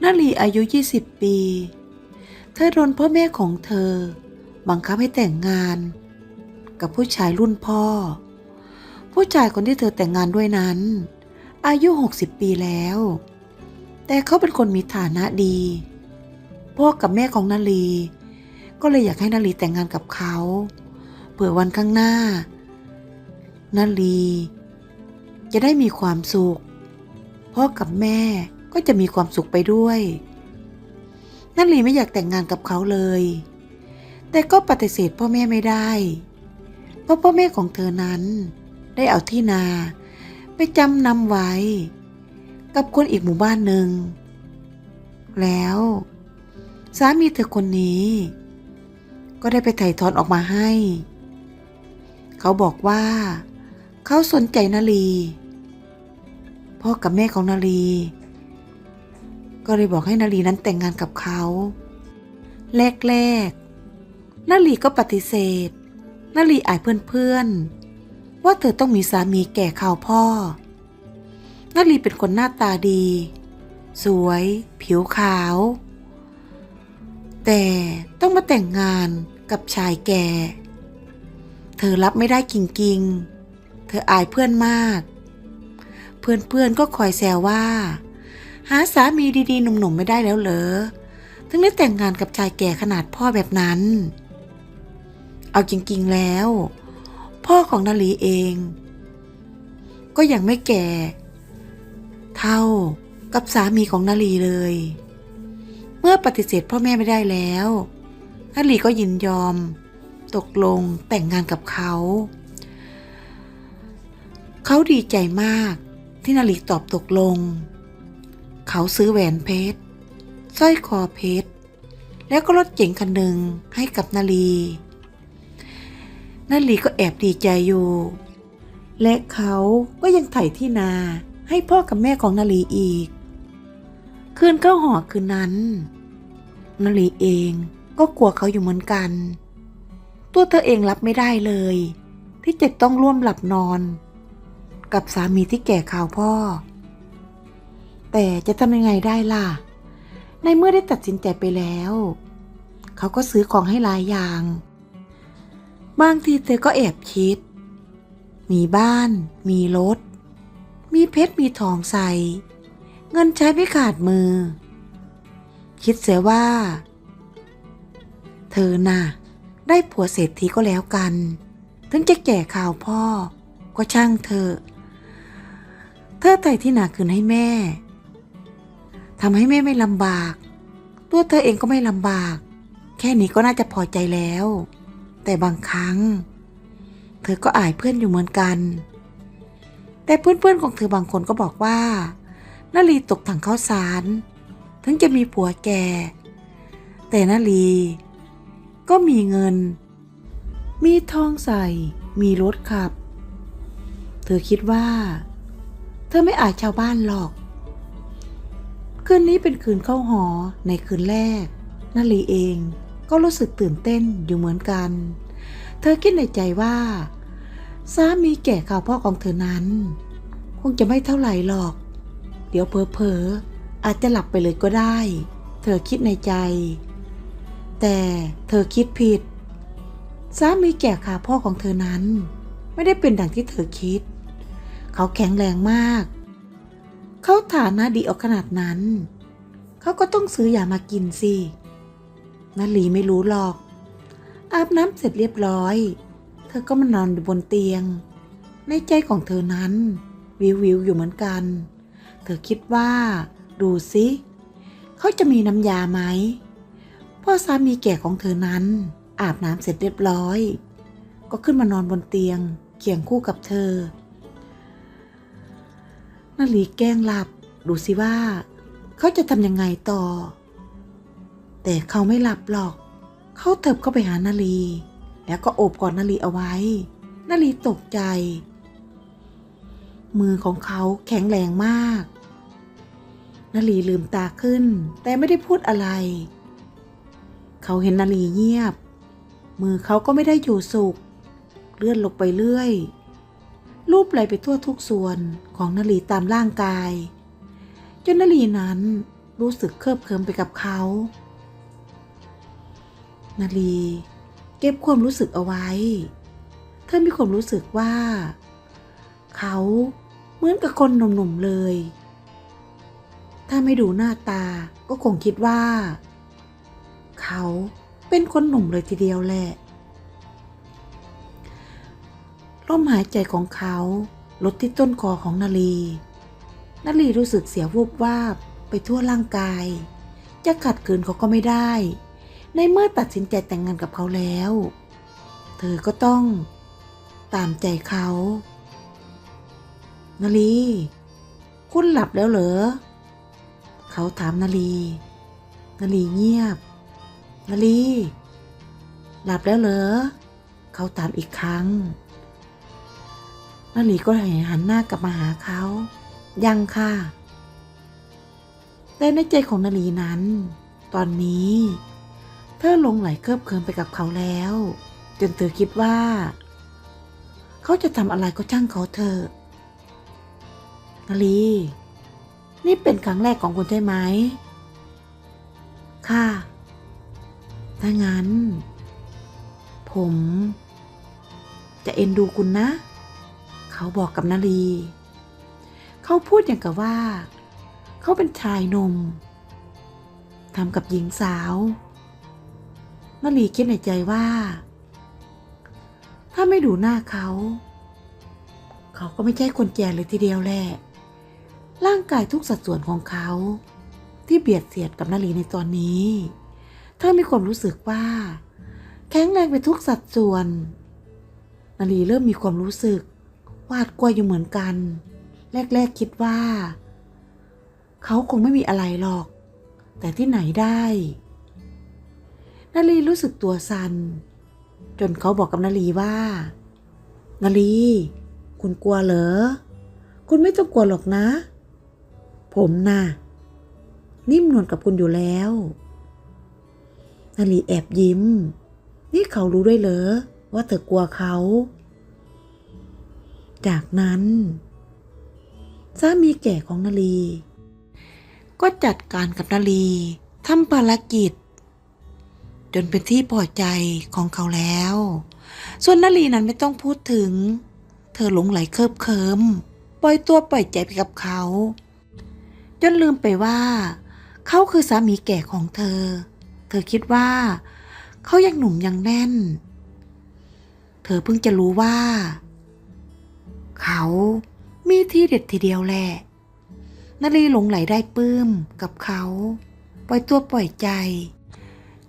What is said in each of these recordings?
นาลีอายุ 20 ปี เธอโดนพ่อแม่ของเธอ บังคับให้แต่งงาน กับผู้ชายรุ่นพ่อ ผู้ชายคนที่เธอแต่งงานด้วยนั้น อายุ 60 ปีแล้ว แต่เขาเป็นคนมีฐานะดี พ่อกับแม่ของนาลี ก็เลยอยากให้นาลีแต่งงานกับเขาเผื่อวันข้างหน้านาลี จะได้มีความสุขพ่อกับแม่ ก็จะมีความสุขไปด้วยนาลีไม่อยากแต่งงานกับเขาเลย แต่ก็ปฏิเสธพ่อแม่ไม่ได้ เพราะพ่อแม่ของเธอนั้น ได้เอาที่นา ไปจำนำไว้ กับคนอีกหมู่บ้านหนึ่ง แล้ว สามีเธอคนนี้ ก็ได้ไปไถ่ถอนออกมาให้ เขาบอกว่า เขาสนใจนาลีพ่อกับแม่ของนาลี ก็เลยบอกให้นาลีนั้นแต่งงานกับเขา แรกๆนาลีก็ปฏิเสธนาลีอายเพื่อนๆ ว่าเธอต้องมีสามีแก่ข่าวพ่อนาลีเป็นคนหน้าตาดี สวย ผิวขาว แต่ต้องมาแต่งงานกับชายแก่ เธอรับไม่ได้จริงๆ เธออายเพื่อนมาก เพื่อนๆก็คอยแซวว่า หาสามีดีๆ หนุ่มๆไม่ได้แล้วเหรอถึงได้แต่งงานกับชายแก่ขนาดพ่อแบบนั้น เอาจริงๆแล้ว พ่อของนาลีเอง ก็ยังไม่แก่ เท่ากับสามีของนาลีเลย เมื่อปฏิเสธพ่อแม่ไม่ได้แล้วนาลีก็ยินยอม ตกลงแต่งงานกับเขา เขาดีใจมากที่นาลีตอบตกลง เขาซื้อแหวนเพชรสร้อยคอเพชร แล้วก็รถเก๋งคันหนึ่งให้กับนาลี นาลีก็แอบดีใจอยู่ และเขาก็ยังไถ่ที่นาให้พ่อกับแม่ของนาลีอีก คืนเข้าหอคืนนั้น นาลีเองก็กลัวเขาอยู่เหมือนกัน ตัวเธอเองรับไม่ได้เลย ที่จะต้องร่วมหลับนอน กับสามีที่แก่ข่าวพ่อ แต่จะทำยังไงได้ล่ะ ในเมื่อได้ตัดสินใจไปแล้ว เขาก็ซื้อของให้หลายอย่าง บางทีเธอก็แอบคิด มีบ้าน มีรถ มีเพชร มีทองใส่ เงินใช้ไม่ขาดมือ คิดเสียว่า เธอน่ะ ได้ผัวเศรษฐีก็แล้วกัน ถึงจะแก่ข่าวพ่อ ก็ช่างเธอเธอไต่ที่หนาคืนให้แม่ ทำให้แม่ไม่ลำบาก ตัวเธอเองก็ไม่ลำบาก แค่นี้ก็น่าจะพอใจแล้ว แต่บางครั้ง เธอก็อายเพื่อนอยู่เหมือนกัน แต่เพื่อนๆของเธอบางคนก็บอกว่านาลีตกถังข้าวสาร ถึงจะมีผัวแก่ แต่นาลีก็มีเงิน มีทองใส่ มีรถขับ เธอคิดว่า เธอไม่อายชาวบ้านหรอก คืนนี้เป็นคืนเข้าหอในคืนแรกนาลีเองก็รู้สึกตื่นเต้นอยู่เหมือนกัน เธอคิดในใจว่าสามีแก่ข่าวพ่อของเธอนั้น คงจะไม่เท่าไหร่หรอก เดี๋ยวเพอๆอาจจะหลับไปเลยก็ได้ เธอคิดในใจ แต่เธอคิดผิดสามีแก่ข่าวพ่อของเธอนั้น ไม่ได้เป็นดังที่เธอคิด เขาแข็งแรงมาก เขาฐานะดีออกขนาดนั้น เขาก็ต้องซื้อยามากินสินาลีไม่รู้หรอก อาบน้ำเสร็จเรียบร้อย เธอก็มานอนอยู่บนเตียง ในใจของเธอนั้น วิววิวอยู่เหมือนกัน เธอคิดว่า ดูสิเขาจะมีน้ำยาไหมพ่อสามีแก่ของเธอนั้น อาบน้ำเสร็จเรียบร้อย ก็ขึ้นมานอนบนเตียงเคียงคู่กับเธอ นาลีแกล้งหลับ ดูสิว่า เขาจะทำยังไงต่อ แต่เขาไม่หลับหรอก เขาเถิบเข้าไปหานาลี แล้วก็โอบกอดนาลีเอาไว้นาลีตกใจ มือของเขาแข็งแรงมากนาลีลืมตาขึ้น แต่ไม่ได้พูดอะไร เขาเห็นนาลีเงียบ มือเขาก็ไม่ได้อยู่สุข เลื่อนลงไปเรื่อย รูปไหลไปทั่วทุกส่วนของนาลีตามร่างกาย จนนาลีนั้นรู้สึกเคลิบเคลิ้มไปกับเขานาลีเก็บความรู้สึกเอาไว้ เธอมีความรู้สึกว่า เขาเหมือนกับคนหนุ่มๆเลย ถ้าไม่ดูหน้าตาก็คงคิดว่า เขาเป็นคนหนุ่มเลยทีเดียวแหละ ลมหายใจของเขาลดที่ต้นคอของนาลีนาลีรู้สึกเสียวูบวาบไปทั่วร่างกาย จะขัดขืนเขาก็ไม่ได้ ในเมื่อตัดสินใจแต่งงานกับเขาแล้ว เธอก็ต้องตามใจเขานาลีคุณหลับแล้วเหรอ เขาถามนาลีนาลีเงียบนาลีหลับแล้วเหรอ เขาถามอีกครั้ง นาลีก็หันหน้ากลับมาหาเขา ยังค่ะ แต่ในใจของนาลีนั้น ตอนนี้ เธอหลงไหลเคลิบเคลิ้มไปกับเขาแล้ว จนเธอคิดว่า เขาจะทำอะไรก็ช่างเขาเถอะนาลี นี่เป็นครั้งแรกของคุณใช่ไหม ค่ะ ถ้างั้น ผม จะเอ็นดูคุณนะ เขาบอกกับนาลี เขาพูดอย่างกับว่า เขาเป็นชายหนมทำกับหญิงสาวนาลีคิดในใจว่า ถ้าไม่ดูหน้าเขา เขาก็ไม่ใช่คนแก่เลยทีเดียวแหละร่างกายทุกสัดส่วนของเขา ที่เบียดเสียดกับนาลีในตอนนี้เธอมีความรู้สึกว่า แข็งแรงไปทุกสัดส่วน นาลีเริ่มมีความรู้สึก วาดกลัวอยู่เหมือนกัน แรกๆคิดว่า เขาคงไม่มีอะไรหรอก แต่ที่ไหนได้นาลีรู้สึกตัวสัน่นจนเขาบอกกับนาลีว่านาลีคุณกลัวเหรอ คุณไม่ต้องกลัวหรอกนะ ผมน่ะ นิ่มนวลกับคุณอยู่แล้วนาลีแอบยิ้ม นี่เขารู้ด้วยเหรอว่าเธอกลัวเขา จากนั้นสามีแก่ของนาลี ก็จัดการกับนาลีทำภารกิจ จนเป็นที่พอใจของเขาแล้ว ส่วนนาลีนั้นไม่ต้องพูดถึง เธอหลงไหลเคลิบเคลิมปล่อยตัวปล่อยใจไปกับเขา จนลืมไปว่า เขาคือสามีแก่ของเธอ เธอคิดว่า เขายังหนุ่มยังแน่น เธอเพิ่งจะรู้ว่า เขามีที่เด็ดทีเดียวแหละนาลีหลงไหลได้ปลื้มกับเขา ปล่อยตัวปล่อยใจ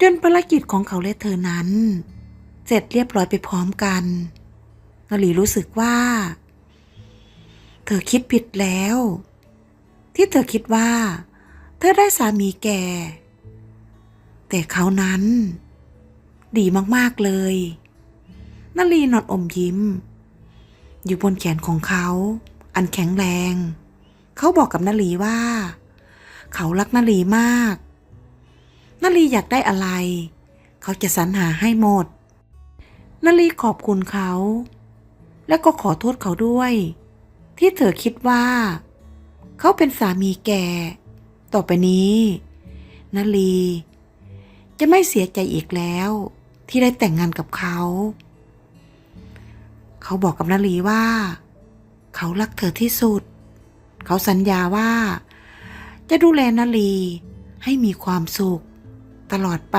จนภารกิจของเขาและเธอนั้น เสร็จเรียบร้อยไปพร้อมกันนาลีรู้สึกว่า เธอคิดผิดแล้ว ที่เธอคิดว่า เธอได้สามีแก่ แต่เขานั้น ดีมากๆเลยนาลีนอนอมยิ้ม อยู่บนแขนของเขา อันแข็งแรง เขาบอกกับนาลีว่า เขารักนาลีมากนาลีอยากได้อะไร เขาจะสรรหาให้หมดนาลีขอบคุณเขา และก็ขอโทษเขาด้วย ที่เธอคิดว่า เขาเป็นสามีแก่ ต่อไปนี้นาลี จะไม่เสียใจอีกแล้ว ที่ได้แต่งงานกับเขา เขาบอกกับนาลีว่า เขารักเธอที่สุด เขาสัญญาว่า จะดูแลนาลีให้มีความสุข ตลอดไป